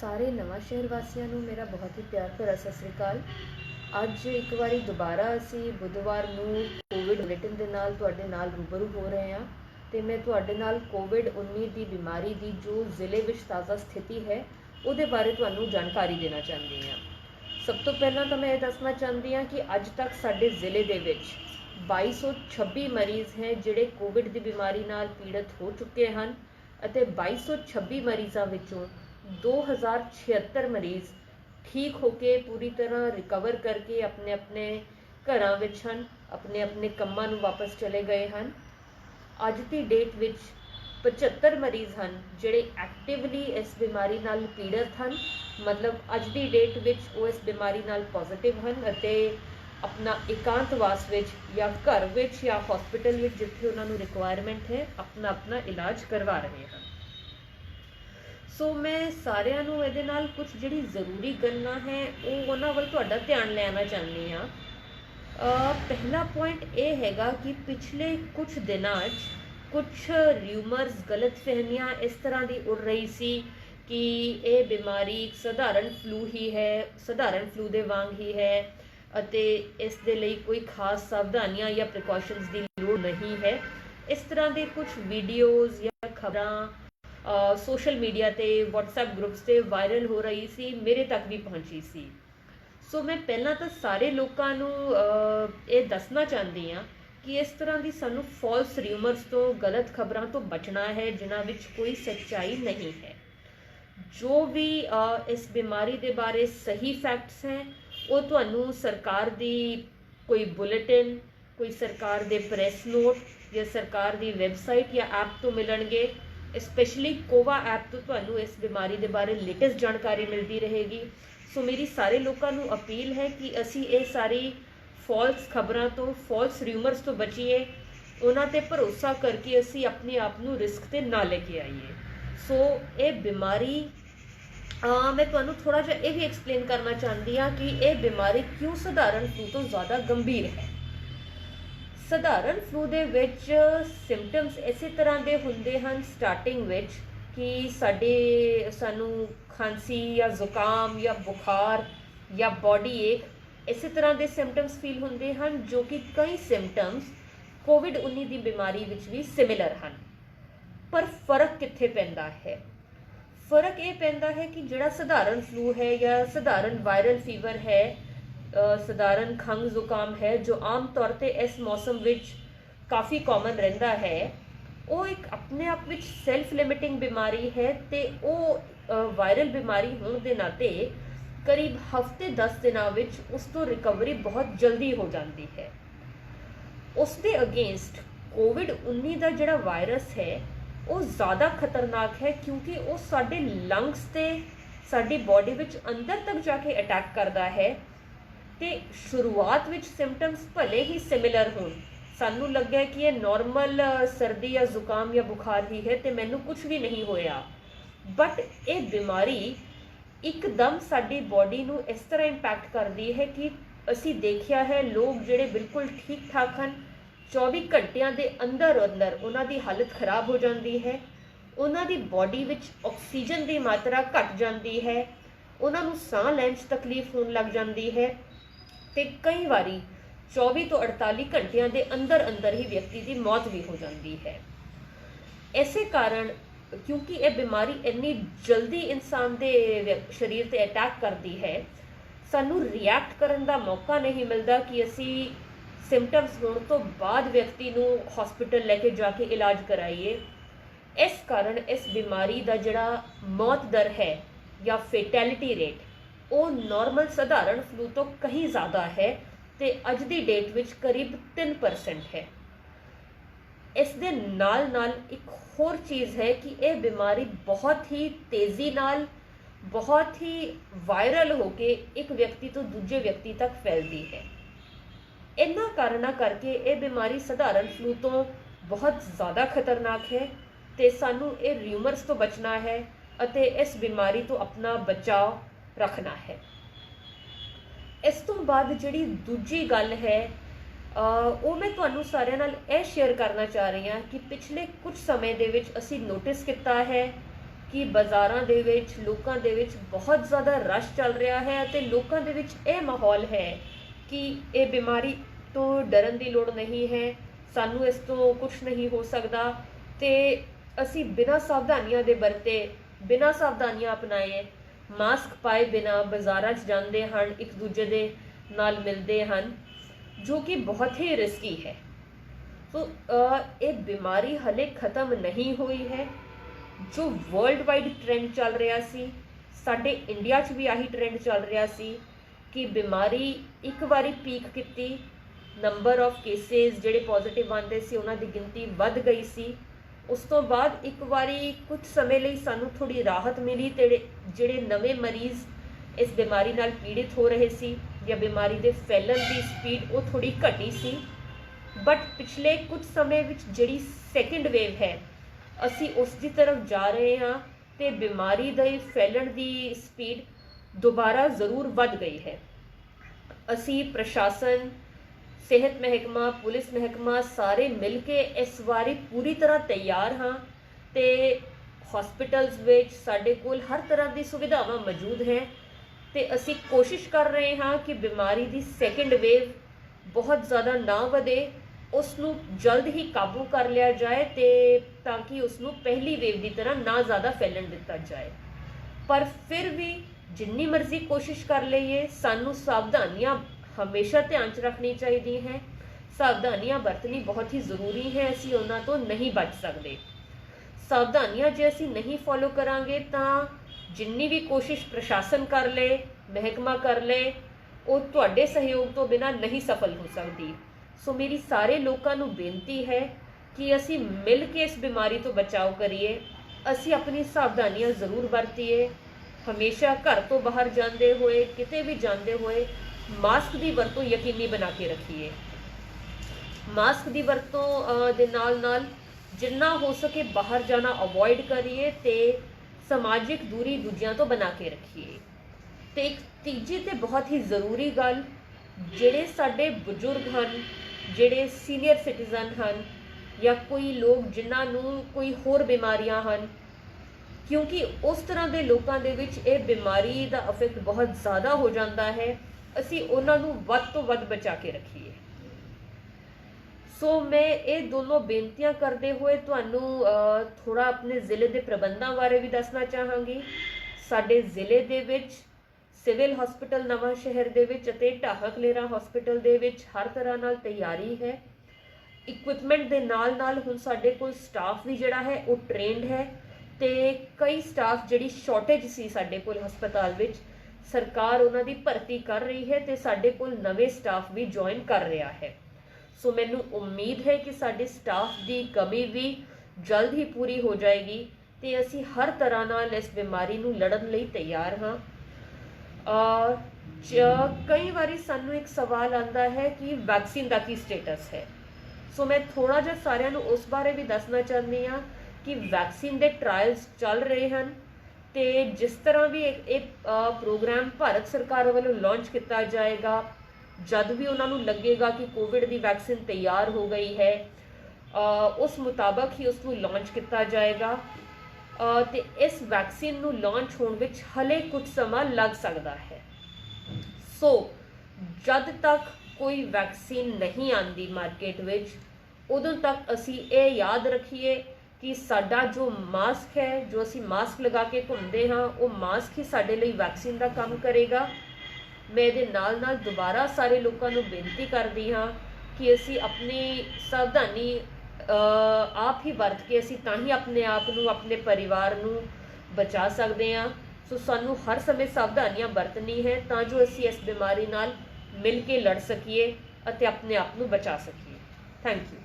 ਸਾਰੇ ਨਵਾਂ ਸ਼ਹਿਰ ਵਾਸੀਆਂ ਨੂੰ ਮੇਰਾ ਬਹੁਤ ਹੀ ਪਿਆਰ ਭਰਾ ਸਤਿ ਸ੍ਰੀ ਅਕਾਲ। ਅੱਜ ਇੱਕ ਵਾਰੀ ਦੁਬਾਰਾ ਅਸੀਂ ਬੁੱਧਵਾਰ ਨੂੰ ਕੋਵਿਡ ਬੁਲੇਟਿਨ ਦੇ ਨਾਲ ਤੁਹਾਡੇ ਨਾਲ ਰੂਬਰੂ ਹੋ ਰਹੇ ਹਾਂ ਤੇ ਮੈਂ ਤੁਹਾਡੇ ਨਾਲ ਕੋਵਿਡ-19 ਦੀ ਬਿਮਾਰੀ ਦੀ ਜੋ ਜ਼ਿਲ੍ਹੇ ਵਿੱਚ ਤਾਜ਼ਾ ਸਥਿਤੀ ਹੈ, ਉਹਦੇ ਬਾਰੇ ਤੁਹਾਨੂੰ ਜਾਣਕਾਰੀ ਦੇਣਾ ਚਾਹੁੰਦੀ ਹਾਂ। ਸਭ ਤੋਂ ਪਹਿਲਾਂ ਤਾਂ ਮੈਂ ਇਹ ਦੱਸਣਾ ਚਾਹੁੰਦੀ ਹਾਂ ਕਿ ਅੱਜ ਤੱਕ ਸਾਡੇ ਜ਼ਿਲ੍ਹੇ ਦੇ ਵਿੱਚ 2226 ਮਰੀਜ਼ ਹੈ ਜਿਹੜੇ ਕੋਵਿਡ ਦੀ ਬਿਮਾਰੀ ਨਾਲ ਪੀੜਤ ਹੋ ਚੁੱਕੇ ਹਨ ਅਤੇ 2226 ਮਰੀਜ਼ਾਂ ਵਿੱਚੋਂ 2076 ਮਰੀਜ਼ ਠੀਕ ਹੋ ਕੇ ਪੂਰੀ ਤਰ੍ਹਾਂ ਰਿਕਵਰ ਕਰਕੇ ਆਪਣੇ ਆਪਣੇ ਘਰਾਂ ਵਿੱਚ ਹਨ, ਆਪਣੇ ਆਪਣੇ ਕੰਮਾਂ ਨੂੰ ਵਾਪਸ ਚਲੇ ਗਏ ਹਨ। ਅੱਜ ਦੀ ਡੇਟ ਵਿੱਚ 75 ਮਰੀਜ਼ ਹਨ ਜਿਹੜੇ ਐਕਟਿਵਲੀ ਇਸ ਬਿਮਾਰੀ ਨਾਲ ਪੀੜਤ ਹਨ। ਮਤਲਬ ਅੱਜ ਦੀ ਡੇਟ ਵਿੱਚ ਉਹ ਇਸ ਬਿਮਾਰੀ ਨਾਲ ਪੋਜ਼ਿਟਿਵ ਹਨ ਅਤੇ ਆਪਣਾ ਇਕਾਂਤਵਾਸ ਵਿੱਚ ਜਾਂ ਘਰ ਵਿੱਚ ਜਾਂ ਹਸਪੀਟਲ ਵਿੱਚ ਜਿੱਥੇ ਉਹਨਾਂ ਨੂੰ ਰਿਕੁਆਇਰਮੈਂਟ ਹੈ, ਆਪਣਾ ਆਪਣਾ ਇਲਾਜ ਕਰਵਾ ਰਹੇ ਹਨ। ਸੋ ਮੈਂ ਸਾਰਿਆਂ ਨੂੰ ਇਹਦੇ ਨਾਲ ਕੁਝ ਜਿਹੜੀ ਜ਼ਰੂਰੀ ਗੱਲਾਂ ਹੈ, ਉਹ ਉਹਨਾਂ ਵੱਲ ਤੁਹਾਡਾ ਧਿਆਨ ਲੈਣਾ ਚਾਹੁੰਦੀ ਆ ਪਹਿਲਾ ਪੁਆਇੰਟ ਇਹ ਹੈਗਾ ਕਿ ਪਿਛਲੇ ਕੁਝ ਦਿਨਾਂ 'ਚ ਕੁਝ ਰਿਊਮਰਸ ਗਲਤਫਹਿਮੀਆਂ ਇਸ ਤਰ੍ਹਾਂ ਦੀ ਉੜ ਰਹੀ ਸੀ ਕਿ ਇਹ ਬਿਮਾਰੀ ਇੱਕ ਸਧਾਰਨ ਫਲੂ ਹੀ ਹੈ, ਸਧਾਰਨ ਫਲੂ ਦੇ ਵਾਂਗ ਹੀ ਹੈ ਅਤੇ ਇਸ ਦੇ ਲਈ ਕੋਈ ਖਾਸ ਸਾਵਧਾਨੀਆਂ ਜਾਂ ਪ੍ਰੀਕਾਸ਼ਨਸ ਦੀ ਲੋੜ ਨਹੀਂ ਹੈ। ਇਸ ਤਰ੍ਹਾਂ ਦੇ ਕੁਝ ਵੀਡੀਓਜ਼ ਜਾਂ ਖਬਰਾਂ ਸੋਸ਼ਲ ਮੀਡੀਆ ਤੇ, WhatsApp ਗਰੁੱਪਸ ਤੇ ਵਾਇਰਲ ਹੋ ਰਹੀ ਸੀ, ਮੇਰੇ ਤੱਕ ਵੀ ਪਹੁੰਚੀ ਸੀ। ਸੋ ਮੈਂ ਪਹਿਲਾਂ ਤਾਂ ਸਾਰੇ ਲੋਕਾਂ ਨੂੰ ਇਹ ਦੱਸਣਾ ਚਾਹੁੰਦੀ ਹਾਂ ਕਿ ਇਸ ਤਰ੍ਹਾਂ ਦੀ ਸਾਨੂੰ ਫਾਲਸ ਰਿਊਮਰਸ ਤੋਂ, ਗਲਤ ਖਬਰਾਂ ਤੋਂ ਬਚਣਾ ਹੈ, ਜਿਨ੍ਹਾਂ ਵਿੱਚ ਕੋਈ ਸੱਚਾਈ ਨਹੀਂ ਹੈ। ਜੋ ਵੀ ਇਸ ਬਿਮਾਰੀ ਦੇ ਬਾਰੇ ਸਹੀ ਫੈਕਟਸ ਹੈ, ਉਹ ਤੁਹਾਨੂੰ ਸਰਕਾਰ ਦੀ ਕੋਈ ਬੁਲੇਟਿਨ ਕੋਈ ਸਰਕਾਰ ਦੇ ਪ੍ਰੈਸ ਨੋਟ ਜਾਂ ਸਰਕਾਰ ਦੀ ਵੈਬਸਾਈਟ ਜਾਂ ਐਪ ਤੋਂ ਮਿਲਣਗੇ। ਸਪੈਸ਼ਲੀ ਕੋਵਾ ਐਪ ਤੋਂ ਤੁਹਾਨੂੰ ਇਸ ਬਿਮਾਰੀ ਦੇ ਬਾਰੇ ਲੇਟੈਸਟ ਜਾਣਕਾਰੀ ਮਿਲਦੀ ਰਹੇਗੀ। ਸੋ ਮੇਰੀ ਸਾਰੇ ਲੋਕਾਂ ਨੂੰ ਅਪੀਲ ਹੈ ਕਿ ਅਸੀਂ ਇਹ ਸਾਰੀ ਫਾਲਸ ਖਬਰਾਂ ਤੋਂ ਫਾਲਸ ਰਿਊਮਰਸ ਤੋਂ ਬਚੀਏ। ਉਹਨਾਂ ਤੇ ਭਰੋਸਾ ਕਰਕੇ ਅਸੀਂ ਆਪਣੇ ਆਪ ਨੂੰ ਰਿਸਕ ਤੇ ਨਾ ਲੈ ਕੇ ਆਈਏ। ਸੋ ਇਹ ਬਿਮਾਰੀ ਮੈਂ ਤੁਹਾਨੂੰ ਥੋੜਾ ਜਿਹਾ ਇਹ ਵੀ ਐਕਸਪਲੇਨ ਕਰਨਾ ਚਾਹੁੰਦੀ ਹਾਂ ਕਿ ਇਹ ਬਿਮਾਰੀ ਕਿਉਂ ਸਧਾਰਨ ਫਲੂ ਤੋਂ ਜ਼ਿਆਦਾ ਗੰਭੀਰ ਹੈ। ਸਧਾਰਨ ਫਲੂ ਦੇ ਵਿੱਚ ਸਿੰਪਟਮਸ ਇਸੇ ਤਰ੍ਹਾਂ ਦੇ ਹੁੰਦੇ ਹਨ ਸਟਾਰਟਿੰਗ ਵਿੱਚ, ਕਿ ਸਾਡੇ, ਸਾਨੂੰ ਖਾਂਸੀ ਜਾਂ ਜ਼ੁਕਾਮ ਜਾਂ ਬੁਖਾਰ ਜਾਂ ਬਾਡੀ ਏਕ ਇਸੇ ਤਰ੍ਹਾਂ ਦੇ ਸਿੰਪਟਮਸ ਫੀਲ ਹੁੰਦੇ ਹਨ, ਜੋ ਕਿ ਕਈ ਸਿੰਪਟਮਸ ਕੋਵਿਡ-19 ਦੀ ਬਿਮਾਰੀ ਵਿੱਚ ਵੀ ਸਿਮਿਲਰ ਹਨ। ਪਰ ਫ਼ਰਕ ਕਿੱਥੇ ਪੈਂਦਾ ਹੈ? ਫ਼ਰਕ ਇਹ ਪੈਂਦਾ ਹੈ ਕਿ ਜਿਹੜਾ ਸਧਾਰਨ ਫਲੂ ਹੈ ਜਾਂ ਸਧਾਰਨ ਵਾਇਰਲ ਫੀਵਰ ਹੈ ਸਧਾਰਨ ਖੰਗ ਜ਼ੁਕਾਮ ਹੈ, ਜੋ ਆਮ ਤੌਰ ਤੇ ਇਸ ਮੌਸਮ ਵਿੱਚ ਕਾਫੀ ਕਾਮਨ ਰਹਿੰਦਾ ਹੈ। ਉਹ ਇੱਕ ਆਪਣੇ ਆਪ ਵਿੱਚ ਸੈਲਫ ਲਿਮਿਟਿੰਗ ਬਿਮਾਰੀ ਹੈ ਤੇ ਉਹ ਵਾਇਰਲ ਬਿਮਾਰੀ ਹੋਣ ਦੇ ਨਾਤੇ ਕਰੀਬ ਹਫ਼ਤੇ 10 ਦਿਨਾਂ ਵਿੱਚ ਉਸ ਤੋਂ ਰਿਕਵਰੀ ਬਹੁਤ ਜਲਦੀ ਹੋ ਜਾਂਦੀ ਹੈ। ਉਸ ਦੇ ਅਗੇਂਸਟ ਕੋਵਿਡ-19 ਦਾ ਜਿਹੜਾ ਵਾਇਰਸ ਹੈ, ਉਹ ਜ਼ਿਆਦਾ ਖਤਰਨਾਕ ਹੈ ਕਿਉਂਕਿ ਉਹ ਸਾਡੇ ਲੰਗਸ ਤੇ ਸਾਡੀ ਬਾਡੀ ਵਿੱਚ ਅੰਦਰ ਤੱਕ ਜਾ ਕੇ ਅਟੈਕ ਕਰਦਾ ਹੈ ਤੇ ਸ਼ੁਰੂਆਤ ਵਿੱਚ ਸਿੰਪਟਮਸ ਭਲੇ ਹੀ ਸਿਮਿਲਰ ਹੋਣ। ਸਾਨੂੰ ਲੱਗਿਆ ਕਿ ਇਹ ਨਾਰਮਲ ਸਰਦੀ ਜਾਂ ਜ਼ੁਕਾਮ ਜਾਂ ਬੁਖਾਰ ਹੀ ਹੈ ਤੇ ਮੈਨੂੰ ਕੁਝ ਵੀ ਨਹੀਂ ਹੋਇਆ। ਬਟ ਇਹ ਬਿਮਾਰੀ ਇੱਕਦਮ ਸਾਡੀ ਬਾਡੀ ਨੂੰ ਇਸ ਤਰ੍ਹਾਂ ਇੰਪੈਕਟ ਕਰਦੀ ਹੈ ਕਿ ਅਸੀਂ ਦੇਖਿਆ ਹੈ ਲੋਕ ਜਿਹੜੇ ਬਿਲਕੁਲ ਠੀਕ ਠਾਕ ਹਨ 24 ਘੰਟਿਆਂ ਦੇ ਅੰਦਰ ਅੰਦਰ ਉਹਨਾਂ ਦੀ ਹਾਲਤ ਖਰਾਬ ਹੋ ਜਾਂਦੀ ਹੈ। ਉਹਨਾਂ ਦੀ ਬਾਡੀ ਵਿੱਚ ਆਕਸੀਜਨ ਦੀ ਮਾਤਰਾ ਘਟ ਜਾਂਦੀ ਹੈ। ਉਹਨਾਂ ਨੂੰ ਸਾਹ ਲੈਣ 'ਚ ਤਕਲੀਫ ਹੋਣ ਲੱਗ ਜਾਂਦੀ ਹੈ। ਤੇ ਕਈ ਵਾਰੀ 24 ਤੋਂ 48 ਘੰਟਿਆਂ ਦੇ ਅੰਦਰ ਅੰਦਰ ਹੀ ਵਿਅਕਤੀ ਦੀ ਮੌਤ ਵੀ ਹੋ ਜਾਂਦੀ ਹੈ। ਐਸੇ ਕਾਰਨ ਕਿਉਂਕਿ ਇਹ ਬਿਮਾਰੀ ਇੰਨੀ ਜਲਦੀ ਇਨਸਾਨ ਦੇ ਸਰੀਰ ਤੇ ਅਟੈਕ ਕਰਦੀ ਹੈ, ਸਾਨੂੰ ਰਿਐਕਟ ਕਰਨ ਦਾ ਮੌਕਾ ਨਹੀਂ ਮਿਲਦਾ ਕਿ ਅਸੀਂ ਸਿੰਪਟਮਸ ਹੋਣ ਤੋਂ ਬਾਅਦ ਵਿਅਕਤੀ ਨੂੰ ਹਸਪੀਟਲ ਲੈ ਕੇ ਜਾ ਕੇ ਇਲਾਜ ਕਰਾਈਏ। ਇਸ ਕਾਰਨ ਇਸ ਬਿਮਾਰੀ ਦਾ ਜਿਹੜਾ ਮੌਤ ਦਰ ਹੈ ਜਾਂ ਫੇਟੈਲਿਟੀ ਰੇਟ ਉਹ ਨਾਰਮਲ ਸਧਾਰਨ ਫਲੂ ਤੋਂ ਕहीं ਜ਼ਿਆਦਾ ਹੈ ਤੇ ਅੱਜ ਦੀ ਡੇਟ ਵਿੱਚ ਕਰੀਬ 3% ਹੈ। ਇਸ ਦੇ ਨਾਲ ਨਾਲ ਇੱਕ ਹੋਰ ਚੀਜ਼ ਹੈ ਕਿ ਇਹ ਬਿਮਾਰੀ ਬਹੁਤ ਹੀ ਤੇਜ਼ੀ ਨਾਲ, ਬਹੁਤ ਹੀ ਵਾਇਰਲ ਹੋ ਕੇ ਇੱਕ ਵਿਅਕਤੀ ਤੋਂ ਦੂਜੇ ਵਿਅਕਤੀ ਤੱਕ ਫੈਲਦੀ ਹੈ। ਇਹਨਾਂ ਕਾਰਨਾਂ ਕਰਕੇ ਇਹ ਬਿਮਾਰੀ ਸਧਾਰਨ ਫਲੂ ਤੋਂ ਬਹੁਤ ਜ਼ਿਆਦਾ ਖਤਰਨਾਕ ਹੈ ਤੇ ਸਾਨੂੰ ਇਹ ਰਿਊਮਰਸ ਤੋਂ ਬਚਣਾ ਹੈ ਅਤੇ ਇਸ ਬਿਮਾਰੀ ਤੋਂ ਆਪਣਾ ਬਚਾਓ ਰੱਖਣਾ ਹੈ। ਇਸ ਤੋਂ ਬਾਅਦ ਜਿਹੜੀ ਦੂਜੀ ਗੱਲ ਹੈ ਉਹ ਮੈਂ ਤੁਹਾਨੂੰ ਸਾਰਿਆਂ ਨਾਲ ਇਹ ਸ਼ੇਅਰ ਕਰਨਾ ਚਾਹ ਰਹੀ ਹਾਂ ਕਿ ਪਿਛਲੇ ਕੁਝ ਸਮੇਂ ਦੇ ਵਿੱਚ ਅਸੀਂ ਨੋਟਿਸ ਕੀਤਾ ਹੈ ਕਿ ਬਾਜ਼ਾਰਾਂ ਦੇ ਵਿੱਚ, ਲੋਕਾਂ ਦੇ ਵਿੱਚ ਬਹੁਤ ਜ਼ਿਆਦਾ ਰਸ਼ ਚੱਲ ਰਿਹਾ ਹੈ ਅਤੇ ਲੋਕਾਂ ਦੇ ਵਿੱਚ ਇਹ ਮਾਹੌਲ ਹੈ ਕਿ ਇਹ ਬਿਮਾਰੀ ਤੋਂ ਡਰਨ ਦੀ ਲੋੜ ਨਹੀਂ ਹੈ, ਸਾਨੂੰ ਇਸ ਤੋਂ ਕੁਝ ਨਹੀਂ ਹੋ ਸਕਦਾ ਤੇ ਅਸੀਂ ਬਿਨਾਂ ਸਾਵਧਾਨੀਆਂ ਦੇ ਵਰਤੇ, ਬਿਨਾਂ ਸਾਵਧਾਨੀਆਂ ਅਪਣਾਏ ਮਾਸਕ ਪਾਏ ਬਿਨਾਂ ਬਾਜ਼ਾਰਾਂ 'ਚ ਜਾਂਦੇ ਹਨ, ਇੱਕ ਦੂਜੇ ਦੇ ਨਾਲ ਮਿਲਦੇ ਹਨ, ਜੋ ਕਿ ਬਹੁਤ ਹੀ ਰਿਸਕੀ ਹੈ। ਸੋ ਇਹ ਬਿਮਾਰੀ ਹਲੇ ਖਤਮ ਨਹੀਂ ਹੋਈ ਹੈ। ਜੋ ਵਰਲਡ ਵਾਈਡ ਟ੍ਰੈਂਡ ਚੱਲ ਰਿਹਾ ਸੀ, ਸਾਡੇ ਇੰਡੀਆ 'ਚ ਵੀ ਆਹੀ ਟ੍ਰੈਂਡ ਚੱਲ ਰਿਹਾ ਸੀ ਕਿ ਬਿਮਾਰੀ ਇੱਕ ਵਾਰੀ ਪੀਕ ਕੀਤੀ ਨੰਬਰ ਆਫ ਕੇਸਿਸ ਜਿਹੜੇ ਪੋਜ਼ਿਟਿਵ ਆਉਂਦੇ ਸੀ, ਉਹਨਾਂ ਦੀ ਗਿਣਤੀ ਵੱਧ ਗਈ ਸੀ। ਉਸ ਤੋਂ ਬਾਅਦ ਇੱਕ ਵਾਰੀ ਕੁਝ ਸਮੇਂ ਲਈ ਸਾਨੂੰ ਥੋੜੀ ਰਾਹਤ ਮਿਲੀ ਤੇ ਜਿਹੜੇ ਨਵੇਂ ਮਰੀਜ਼ ਇਸ ਬਿਮਾਰੀ ਨਾਲ ਪੀੜਿਤ ਹੋ ਰਹੇ ਸੀ ਜਾਂ ਬਿਮਾਰੀ ਦੇ ਫੈਲਣ ਦੀ ਸਪੀਡ ਉਹ ਥੋੜੀ ਘਟੀ ਸੀ। ਬਟ ਪਿਛਲੇ ਕੁਝ ਸਮੇਂ ਵਿੱਚ ਜਿਹੜੀ ਸੈਕੰਡ ਵੇਵ ਹੈ, ਅਸੀਂ ਉਸ ਦੀ ਤਰਫ ਜਾ ਰਹੇ ਹਾਂ ਤੇ ਬਿਮਾਰੀ ਦੇ ਫੈਲਣ ਦੀ ਸਪੀਡ ਦੁਬਾਰਾ ਜ਼ਰੂਰ ਵੱਧ ਗਈ ਹੈ। ਅਸੀਂ ਪ੍ਰਸ਼ਾਸਨ ਸਿਹਤ ਮਹਿਕਮਾ, ਪੁਲਿਸ ਮਹਿਕਮਾ ਸਾਰੇ ਮਿਲ ਕੇ ਇਸ ਵਾਰੀ ਪੂਰੀ ਤਰ੍ਹਾਂ ਤਿਆਰ ਹਾਂ ਤੇ ਹਸਪੀਟਲਸ ਵਿੱਚ ਸਾਡੇ ਕੋਲ ਹਰ ਤਰ੍ਹਾਂ ਦੀ ਸੁਵਿਧਾਵਾਂ ਮੌਜੂਦ ਹੈ ਤੇ ਅਸੀਂ ਕੋਸ਼ਿਸ਼ ਕਰ ਰਹੇ ਹਾਂ ਕਿ ਬਿਮਾਰੀ ਦੀ ਸੈਕੰਡ ਵੇਵ ਬਹੁਤ ਜ਼ਿਆਦਾ ਨਾ ਵਧੇ ਉਸ ਨੂੰ ਜਲਦ ਹੀ ਕਾਬੂ ਕਰ ਲਿਆ ਜਾਏ ਤੇ ਤਾਂ ਕਿ ਉਸ ਨੂੰ ਪਹਿਲੀ ਵੇਵ ਦੀ ਤਰ੍ਹਾਂ ਨਾ ਜ਼ਿਆਦਾ ਫੈਲਣ ਦਿੱਤਾ ਜਾਏ। ਪਰ ਫਿਰ ਵੀ ਜਿੰਨੀ ਮਰਜ਼ੀ ਕੋਸ਼ਿਸ਼ ਕਰ ਲਈਏ, ਸਾਨੂੰ ਸਾਵਧਾਨੀਆਂ ਹਮੇਸ਼ਾ ਧਿਆਨ 'ਚ ਰੱਖਣੀ ਚਾਹੀਦੀ ਹੈ। ਸਾਵਧਾਨੀਆਂ ਵਰਤਣੀ ਬਹੁਤ ਹੀ ਜ਼ਰੂਰੀ ਹੈ, ਅਸੀਂ ਉਹਨਾਂ ਤੋਂ ਨਹੀਂ ਬਚ ਸਕਦੇ। ਸਾਵਧਾਨੀਆਂ ਜੇ ਅਸੀਂ ਨਹੀਂ ਫੋਲੋ ਕਰਾਂਗੇ ਤਾਂ ਜਿੰਨੀ ਵੀ ਕੋਸ਼ਿਸ਼ ਪ੍ਰਸ਼ਾਸਨ ਕਰ ਲੇ, ਮਹਿਕਮਾ ਕਰ ਲੇ, ਉਹ ਤੁਹਾਡੇ ਸਹਿਯੋਗ ਤੋਂ ਬਿਨਾ ਨਹੀਂ ਸਫਲ ਹੋ ਸਕਦੀ। ਸੋ ਮੇਰੀ ਸਾਰੇ ਲੋਕਾਂ ਨੂੰ ਬੇਨਤੀ ਹੈ ਕਿ ਅਸੀਂ ਮਿਲ ਕੇ ਇਸ ਬਿਮਾਰੀ ਤੋਂ ਬਚਾਓ ਕਰੀਏ। ਅਸੀਂ ਆਪਣੀ ਸਾਵਧਾਨੀਆਂ ਜ਼ਰੂਰ ਵਰਤੀਏ। ਹਮੇਸ਼ਾ ਘਰ ਤੋਂ ਬਾਹਰ ਜਾਂਦੇ ਹੋਏ, ਕਿਤੇ ਵੀ ਜਾਂਦੇ ਹੋਏ ਮਾਸਕ ਦੀ ਵਰਤੋਂ ਯਕੀਨੀ ਬਣਾ ਕੇ ਰੱਖੀਏ। ਮਾਸਕ ਦੀ ਵਰਤੋਂ ਦੇ ਨਾਲ ਨਾਲ ਜਿੰਨਾ ਹੋ ਸਕੇ ਬਾਹਰ ਜਾਣਾ ਅਵੋਇਡ ਕਰੀਏ ਤੇ ਸਮਾਜਿਕ ਦੂਰੀ ਦੂਜਿਆਂ ਤੋਂ ਬਣਾ ਕੇ ਰੱਖੀਏ। ਤੇ ਇੱਕ ਤੀਜੀ ਤੇ ਬਹੁਤ ਹੀ ਜ਼ਰੂਰੀ ਗੱਲ, ਜਿਹੜੇ ਸਾਡੇ ਬਜ਼ੁਰਗ ਹਨ, ਜਿਹੜੇ ਸੀਨੀਅਰ ਸਿਟੀਜ਼ਨ ਹਨ ਜਾਂ ਕੋਈ ਲੋਕ ਜਿਨ੍ਹਾਂ ਨੂੰ ਕੋਈ ਹੋਰ ਬਿਮਾਰੀਆਂ ਹਨ, ਕਿਉਂਕਿ ਉਸ ਤਰ੍ਹਾਂ ਦੇ ਲੋਕਾਂ ਦੇ ਵਿੱਚ ਇਹ ਬਿਮਾਰੀ ਦਾ ਇਫੈਕਟ ਬਹੁਤ ਜ਼ਿਆਦਾ ਹੋ ਜਾਂਦਾ ਹੈ। ਅਸੀਂ ਉਹਨਾਂ ਨੂੰ ਵੱਧ ਤੋਂ ਵੱਧ ਬਚਾ ਕੇ ਰੱਖੀਏ। ਸੋ ਮੈਂ ਇਹ ਦੋਨੋਂ ਬੇਨਤੀਆਂ ਕਰਦੇ ਹੋਏ ਤੁਹਾਨੂੰ ਥੋੜਾ ਆਪਣੇ ਜ਼ਿਲ੍ਹੇ ਦੇ ਪ੍ਰਬੰਧਾਂ ਬਾਰੇ ਵੀ ਦੱਸਣਾ ਚਾਹਾਂਗੀ। ਸਾਡੇ ਜ਼ਿਲ੍ਹੇ ਦੇ ਵਿੱਚ ਸਿਵਲ ਹਸਪੀਟਲ ਨਵਾਂ ਸ਼ਹਿਰ ਦੇ ਵਿੱਚ ਅਤੇ ਢਾਹਕ ਲੇਰਾ ਹਸਪੀਟਲ ਦੇ ਵਿੱਚ ਹਰ ਤਰ੍ਹਾਂ ਨਾਲ ਤਿਆਰੀ ਹੈ। ਇਕਵਿਪਮੈਂਟ ਦੇ ਨਾਲ ਨਾਲ ਹੁਣ ਸਾਡੇ ਕੋਲ ਸਟਾਫ ਵੀ ਜਿਹੜਾ ਹੈ ਉਹ ਟ੍ਰੇਨਡ ਹੈ ਤੇ ਕਈ ਸਟਾਫ ਜਿਹੜੀ ਸ਼ਾਰਟੇਜ ਸੀ ਸਾਡੇ ਕੋਲ ਹਸਪਤਾਲ ਵਿੱਚ ਸਰਕਾਰ ਉਹਨਾਂ ਦੀ ਭਰਤੀ ਕਰ ਰਹੀ ਹੈ ਤੇ ਸਾਡੇ ਕੋਲ ਨਵੇਂ ਸਟਾਫ ਵੀ ਜੁਆਇਨ ਕਰ ਰਿਹਾ ਹੈ। ਸੋ ਮੈਨੂੰ ਉਮੀਦ ਹੈ ਕਿ ਸਾਡੇ ਸਟਾਫ ਦੀ ਕਮੀ ਵੀ ਜਲਦ ਹੀ ਪੂਰੀ ਹੋ ਜਾਏਗੀ ਤੇ ਅਸੀਂ ਹਰ ਤਰ੍ਹਾਂ ਨਾਲ ਇਸ ਬਿਮਾਰੀ ਨੂੰ ਲੜਨ ਲਈ ਤਿਆਰ ਹਾਂ। ਅਹ ਕਈ ਵਾਰੀ ਸਾਨੂੰ ਇੱਕ ਸਵਾਲ ਆਉਂਦਾ ਹੈ ਕਿ ਵੈਕਸੀਨ ਦਾ ਕੀ ਸਟੇਟਸ ਹੈ? ਸੋ ਮੈਂ ਥੋੜਾ ਜਿਹਾ ਸਾਰਿਆਂ ਨੂੰ ਉਸ ਬਾਰੇ ਵੀ ਦੱਸਣਾ ਚਾਹੁੰਦੀ ਹਾਂ ਕਿ ਵੈਕਸੀਨ ਦੇ ਟ੍ਰਾਇਲਸ ਚੱਲ ਰਹੇ ਹਨ ਤੇ ਜਿਸ ਤਰ੍ਹਾਂ ਵੀ ਇਹ ਪ੍ਰੋਗਰਾਮ ਭਾਰਤ ਸਰਕਾਰ ਵੱਲੋਂ ਲਾਂਚ ਕੀਤਾ ਜਾਏਗਾ ਜਦ ਵੀ ਉਹਨਾਂ ਨੂੰ ਲੱਗੇਗਾ ਕਿ ਕੋਵਿਡ ਦੀ ਵੈਕਸੀਨ ਤਿਆਰ ਹੋ ਗਈ ਹੈ ਉਸ ਮੁਤਾਬਕ ਹੀ ਉਸ ਨੂੰ ਲਾਂਚ ਕੀਤਾ ਜਾਏਗਾ ਅਹ, ਤੇ ਇਸ ਵੈਕਸੀਨ ਨੂੰ ਲਾਂਚ ਹੋਣ ਵਿੱਚ ਹਲੇ ਕੁਝ ਸਮਾਂ ਲੱਗ ਸਕਦਾ ਹੈ। ਸੋ ਜਦ ਤੱਕ ਕੋਈ ਵੈਕਸੀਨ ਨਹੀਂ ਆਂਦੀ ਮਾਰਕੀਟ ਵਿੱਚ ਉਦੋਂ ਤੱਕ ਅਸੀਂ ਇਹ ਯਾਦ ਰੱਖੀਏ ਕਿ ਸਾਡਾ ਜੋ ਮਾਸਕ ਹੈ, ਜੋ ਅਸੀਂ ਮਾਸਕ ਲਗਾ ਕੇ ਘੁੰਮਦੇ ਹਾਂ, ਉਹ ਮਾਸਕ ਹੀ ਸਾਡੇ ਲਈ ਵੈਕਸੀਨ ਦਾ ਕੰਮ ਕਰੇਗਾ। ਮੈਂ ਇਹਦੇ ਨਾਲ ਨਾਲ ਦੁਬਾਰਾ ਸਾਰੇ ਲੋਕਾਂ ਨੂੰ ਬੇਨਤੀ ਕਰਦੀ ਹਾਂ ਕਿ ਅਸੀਂ ਆਪਣੀ ਸਾਵਧਾਨੀ ਆਪ ਹੀ ਵਰਤ ਕੇ ਅਸੀਂ ਤਾਂ ਹੀ ਆਪਣੇ ਆਪ ਨੂੰ, ਆਪਣੇ ਪਰਿਵਾਰ ਨੂੰ ਬਚਾ ਸਕਦੇ ਹਾਂ। ਸੋ ਸਾਨੂੰ ਹਰ ਸਮੇਂ ਸਾਵਧਾਨੀਆਂ ਵਰਤਣੀ ਹੈ ਤਾਂ ਜੋ ਅਸੀਂ ਇਸ ਬਿਮਾਰੀ ਨਾਲ ਮਿਲ ਕੇ ਲੜ ਸਕੀਏ ਅਤੇ ਆਪਣੇ ਆਪ ਨੂੰ ਬਚਾ ਸਕੀਏ। Thank you